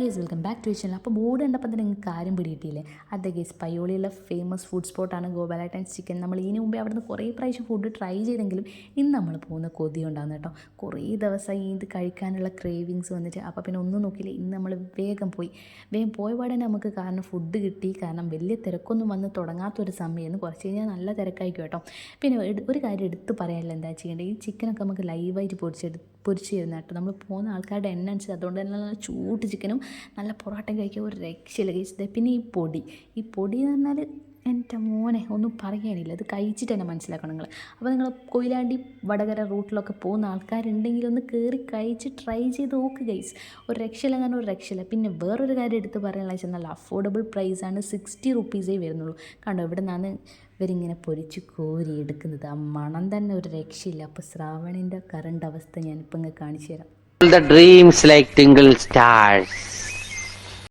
Guys welcome back to channel അപ്പോൾ board കണ്ടപ്പോൾ തന്നെ നിങ്ങൾക്ക് കാര്യം പിടിയിട്ടില്ലേ അതെ ഗേസ് പയ്യോളിയുള്ള ഫേമസ് ഫുഡ് സ്പോട്ടാണ് ഗോപാലായിട്ടൻസ് ചിക്കൻ നമ്മൾ ഇതിനു മുമ്പേ അവിടുന്ന് കുറേ പ്രാവശ്യം ഫുഡ് ട്രൈ ചെയ്തെങ്കിലും ഇന്ന് നമ്മൾ പോകുന്ന കൊതി ഉണ്ടാകുന്നു കേട്ടോ. കുറേ ദിവസമായി ഇത് കഴിക്കാനുള്ള ക്രേവിങ്സ് വന്നിട്ട് അപ്പോൾ പിന്നെ ഒന്നും നോക്കിയില്ല. ഇന്ന് നമ്മൾ വേഗം പോയി. വേഗം പോയ പാടെ നമുക്ക് കാരണം ഫുഡ് കിട്ടി. കാരണം വലിയ തിരക്കൊന്നും വന്ന് തുടങ്ങാത്തൊരു സമയമായിരുന്നു. കുറച്ച് കഴിഞ്ഞാൽ നല്ല തിരക്കായിരിക്കും കേട്ടോ. പിന്നെ ഒരു കാര്യം എടുത്ത് പറയാനില്ല എന്താ ചെയ്യേണ്ടത് ഈ ചിക്കനൊക്കെ നമുക്ക് ലൈവായിട്ട് പൊരിച്ചെടു പൊരിച്ച് തരുന്ന കേട്ടോ. നമ്മൾ പോകുന്ന ആൾക്കാരുടെ എണ്ണ അനുസരിച്ച് അതുകൊണ്ട് തന്നെ നല്ല ചൂട് ചിക്കനും നല്ല പൊറോട്ടയും കഴിക്കുക ഒരു രക്ഷയില്ല. കഴിച്ചത് പിന്നെ ഈ പൊടി. ഈ പൊടി എന്ന് പറഞ്ഞാൽ എന്റെ മോനെ ഒന്നും പറയാനില്ല. അത് കഴിച്ചിട്ട് തന്നെ മനസ്സിലാക്കണം നിങ്ങൾ അപ്പോൾ നിങ്ങൾ കൊയിലാണ്ടി വടകര റൂട്ടിലൊക്കെ പോകുന്ന ആൾക്കാരുണ്ടെങ്കിൽ ഒന്ന് കയറി കഴിച്ച് ട്രൈ ചെയ്ത് നോക്ക് ഗൈസ് ഒരു രക്ഷയില്ല കാരണം ഒരു രക്ഷയില്ല. പിന്നെ വേറൊരു കാര്യം എടുത്ത് പറയാനുള്ള വെച്ചാൽ നല്ല അഫോർഡബിൾ പ്രൈസാണ് സിക്സ്റ്റി റുപ്പീസേ വരുന്നുള്ളൂ. കണ്ടോ ഇവിടെ നിന്നാണ് ഇവരിങ്ങനെ പൊരിച്ച് കോരി എടുക്കുന്നത്. ആ മണം തന്നെ ഒരു രക്ഷയില്ല. അപ്പോൾ ശ്രാവണിന്റെ കറണ്ട് അവസ്ഥ ഞാനിപ്പോൾ ഇങ്ങനെ കാണിച്ചു തരാം. The dreams like tingle stars.